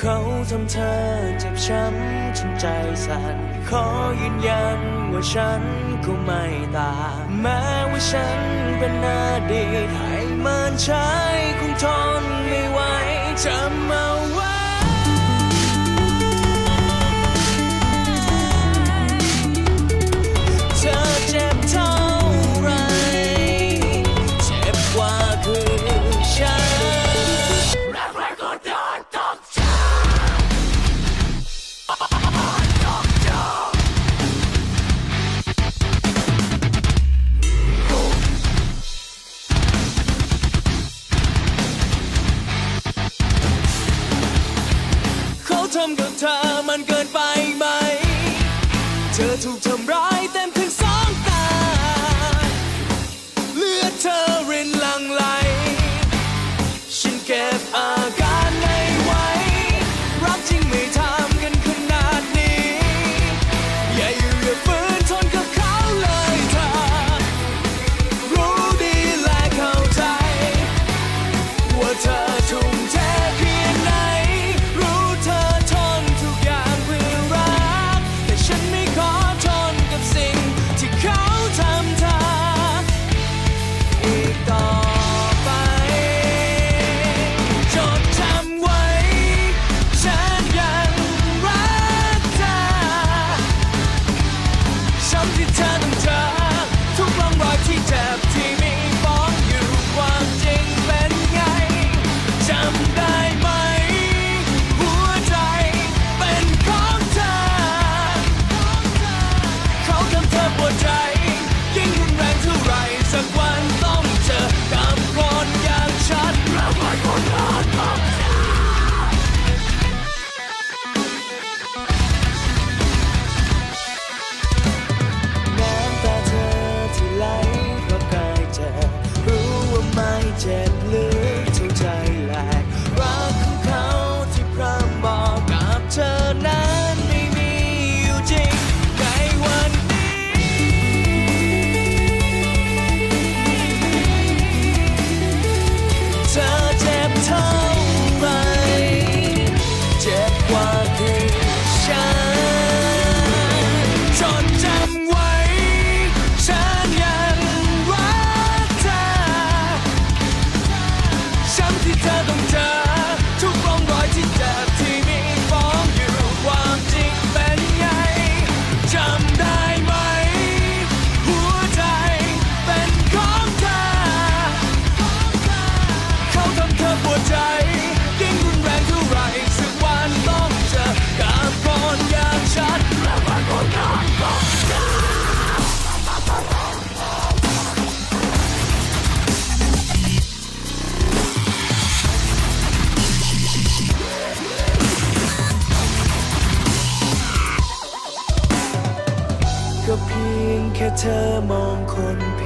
เขาทำเธอเจ็บช้ำจนใจสั่น ขอยืนยันว่าฉันก็ไม่ตาแม้ว่าฉันเป็นนาดีให้มันใช้คงทนไม่ไหวจำเอาไว้ ทำกับเธอมันเกินไปไหม เธอถูกทำร้ายเต็มถึงสองตา เลือดเธอรินลังไหล ฉันเก็บอา แค่เธอมองคนผิด